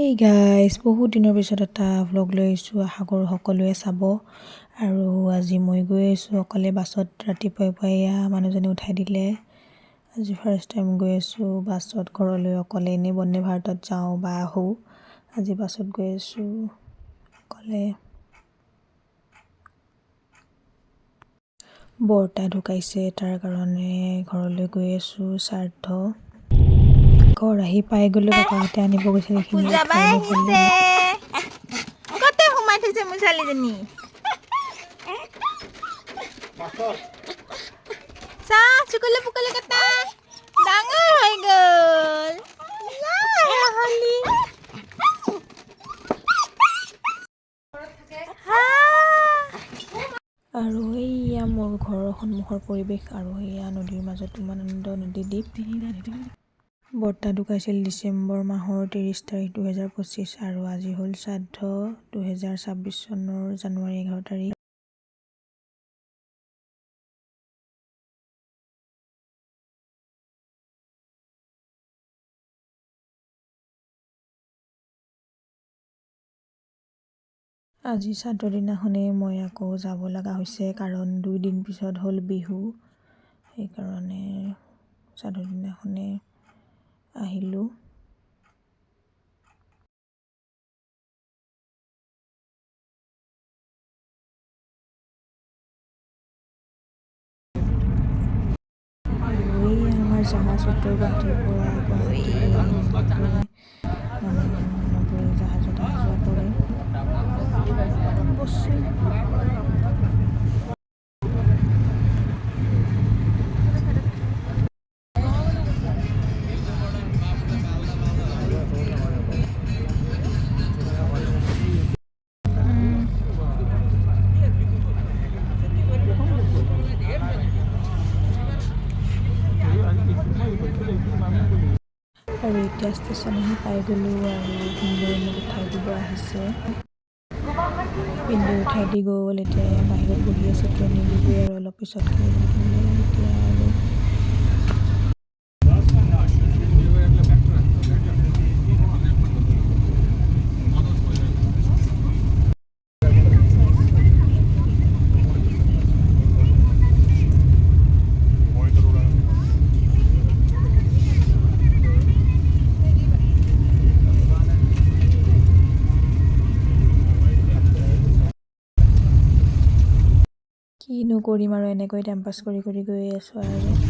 সেই গাইজ বহুত দিনৰ পিছত এটা ভ্লগ লৈ আহিছোঁ আশা কৰোঁ সকলোৱে চাব। আৰু আজি মই গৈ আছোঁ অকলে বাছত ৰাতিপুৱাই পুৱাই এয়া মানুহজনে উঠাই দিলে। আজি ফাৰ্ষ্ট টাইম গৈ আছোঁ বাছত ঘৰলৈ অকলে এনেই বন্দে ভাৰতত যাওঁ বা আহোঁ। আজি বাছত গৈ আছোঁ অকলে। বৰ্তা ঢুকাইছে তাৰ কাৰণে ঘৰলৈ গৈ আছোঁ শ্ৰাদ্ধ। ঘৰ আহি পাই গ'লোঁ কাকাহঁতে আনিব গৈছিল এইখিনি ক'তে সোমাই থৈছে মোৰ ছোৱালীজনী। চা চুকলি পুকলি কেইটা। ডাঙৰ হৈ গ'ল। আৰু এইয়া মোৰ ঘৰৰ সন্মুখৰ পৰিৱেশ আৰু সেয়া নদীৰ মাজত উমানন্দ নদী দ্বীপ। বৰ্তা ঢুকাইছিল ডিচেম্বৰ মাহৰ ত্ৰিছ তাৰিখ দুহেজাৰ পঁচিছ আৰু আজি হ'ল শ্ৰাদ্ধ দুহেজাৰ ছাব্বিছ চনৰ জানুৱাৰী এঘাৰ তাৰিখ। আজি শ্ৰাদ্ধৰ দিনাখনেই মই আকৌ যাব লগা হৈছে কাৰণ দুইদিন পিছত হ'ল বিহু। সেইকাৰণে শ্ৰাদ্ধৰ দিনাখনে আহিলোঁ। আৰু এই আমাৰ জাহাজ উত্তৰ গুৱাহাটীৰ পৰা গুৱাহাটীলৈ নগৈ জাহাজত অহা যোৱা কৰে আৰু এতিয়া ষ্টেচন আহি পাই গ'লোঁ আৰু ভিনদেউৱে মোক উঠাই দিব আহিছে। ভিনদেউ উঠাই দি গ'ল এতিয়া বাহিৰত বহি আছে ট্ৰেইন এৰিবই আৰু অলপ পিছত এতিয়া আৰু কিনো কৰিম আৰু এনেকৈ টাইম পাছ কৰি কৰি গৈ আছোঁ আৰু।